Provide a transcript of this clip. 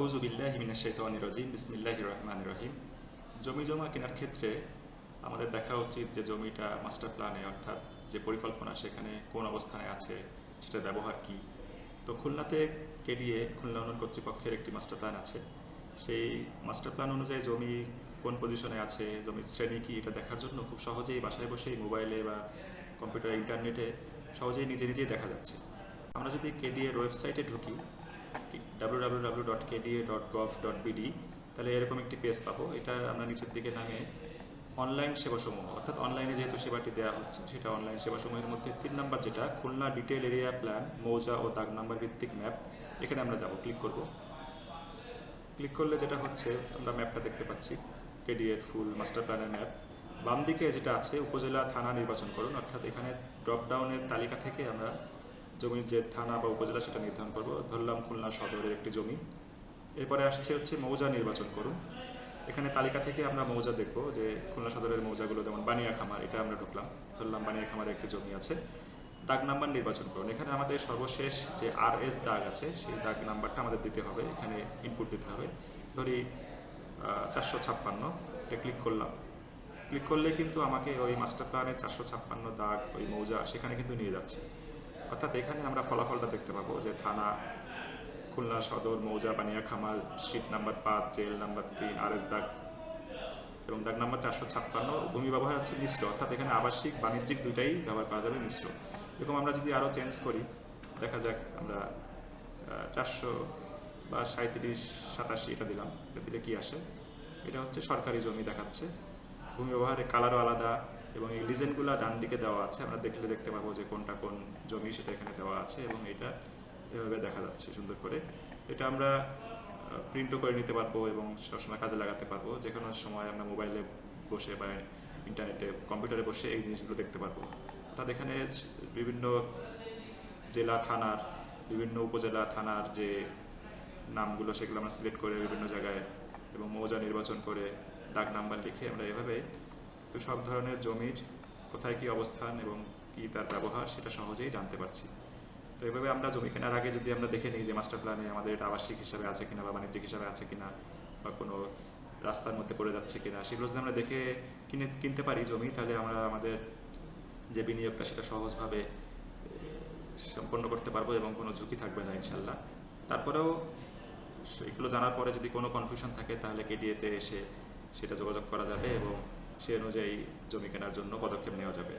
আউজুবিল্লাহ হিমিনাশ শাইতানির রাজিম, বিসমিল্লাহির রহমানির রহিম। জমি জমা কেনার ক্ষেত্রে আমাদের দেখা উচিত যে জমিটা মাস্টার প্ল্যানে, অর্থাৎ যে পরিকল্পনা সেখানে কোন অবস্থানে আছে, সেটার ব্যবহার কি? তো খুলনাতে কেডিএ, খুলনা উন্নয়ন কর্তৃপক্ষের একটি মাস্টার প্ল্যান আছে। সেই মাস্টার প্ল্যান অনুযায়ী জমি কোন পজিশনে আছে, জমির শ্রেণি কি, এটা দেখার জন্য খুব সহজেই বাসায় বসেই মোবাইলে বা কম্পিউটার, ইন্টারনেটে সহজেই নিজে নিজেই দেখা যাচ্ছে। আমরা যদি কেডিএর ওয়েবসাইটে ঢুকি www.kda.gov.bd তাহলে এরকম একটি পেজ পাবো। এটা আমরা নিচের দিকে নামে অনলাইন সেবাসমূহ, অর্থাৎ অনলাইনে যেহেতু সেবাটি দেওয়া হচ্ছে, সেটা অনলাইন সেবাসমূহের মধ্যে তিন নাম্বার যেটা, খুলনা ডিটেল এরিয়া প্ল্যান মৌজা ও দাগ নাম্বার ভিত্তিক ম্যাপ এখানে আমরা যাব ক্লিক করব। ক্লিক করলে যেটা হচ্ছে, আমরা ম্যাপটা দেখতে পাচ্ছি কেডিএর ফুল মাস্টার প্ল্যানের ম্যাপ বাম দিকে যেটা আছে, উপজেলা থানা নির্বাচন করুন, অর্থাৎ এখানে ড্রপ ডাউনের তালিকা থেকে আমরা জমির যে থানা বা উপজেলা সেটা নির্ধারণ করব। ধরলাম খুলনা সদরের একটি জমি। এরপরে আসছে হচ্ছে মৌজা নির্বাচন করুন। এখানে তালিকা থেকে আমরা মৌজা দেখব যে খুলনা সদরের মৌজাগুলো যেমন বানিয়া খামার এটা আমরা ঢুকলাম। ধরলাম বানিয়া খামারে একটি জমি আছে। দাগ নাম্বার নির্বাচন করুন। এখানে আমাদের সর্বশেষ যে আর এস দাগ আছে, সেই দাগ নাম্বারটা আমাদের দিতে হবে। এখানে ইনপুট দিতে হবে। ধরি চারশো ছাপ্পান্ন। এটা ক্লিক করলাম। ক্লিক করলে কিন্তু আমাকে ওই মাস্টার প্ল্যানের চারশো ছাপ্পান্ন দাগ ওই মৌজা সেখানে কিন্তু নিয়ে যাচ্ছে। অর্থাৎ এখানে আমরা ফলাফলটা দেখতে পাবো যে থানা, খুলনা সদর, মৌজা, বানিয়া খামার শীট নাম্বার পাঁচ, জেল নাম্বার তিন আর এস দাগ এবং দাগ নাম্বার চারশো ছাপ্পান্ন, ভূমি ব্যবহার আছে মিশ্র। অর্থাৎ এখানে আবাসিক, বাণিজ্যিক দুইটাই ব্যবহার করা যাবে মিশ্র। এরকম আমরা যদি আরও চেঞ্জ করি, দেখা যাক আমরা চারশো বা সাঁত্রিশ সাতাশি এটা দিলাম, এটা দিলে কি আসে? এটা হচ্ছে সরকারি জমি দেখাচ্ছে। ভূমি ব্যবহারে কালারও আলাদা এবং এই ডিজাইনগুলো ডান দিকে দেওয়া আছে। আমরা দেখলে দেখতে পাবো যে কোনটা কোন জমি সেটা এখানে দেওয়া আছে এবং এটা এভাবে দেখা যাচ্ছে সুন্দর করে। এটা আমরা প্রিন্টও করে নিতে পারব এবং সবসময় কাজে লাগাতে পারব। যে কোনো সময় আমরা মোবাইলে বসে বা ইন্টারনেটে, কম্পিউটারে বসে এই জিনিসগুলো দেখতে পারব। অর্থাৎ এখানে বিভিন্ন জেলা, থানার, বিভিন্ন উপজেলা, থানার যে নামগুলো সেগুলো আমরা সিলেক্ট করে বিভিন্ন জায়গায় এবং মৌজা নির্বাচন করে ডাক নাম্বার লিখে আমরা এভাবে তো সব ধরনের জমির কোথায় কি অবস্থান এবং কি তার ব্যবহার সেটা সহজেই জানতে পারছি। তো এভাবে আমরা জমি কেনার আগে যদি আমরা দেখে নিই যে মাস্টার প্ল্যানে আমাদের এটা আবাসিক হিসাবে আছে কিনা বা বাণিজ্যিক হিসাবে আছে কিনা বা কোনো রাস্তার মধ্যে পড়ে যাচ্ছে কিনা, সেগুলো যদি আমরা দেখে কিনে, কিনতে পারি জমি, তাহলে আমরা আমাদের যে বিনিয়োগটা সেটা সহজভাবে সম্পন্ন করতে পারব এবং কোনো ঝুঁকি থাকবে না ইনশাল্লাহ তারপরেও এগুলো জানার পরে যদি কোনো কনফিউশন থাকে, তাহলে কেডিএতে এসে সেটা যোগাযোগ করা যাবে এবং সে অনুযায়ী জমি কেনার জন্য পদক্ষেপ নেওয়া যাবে।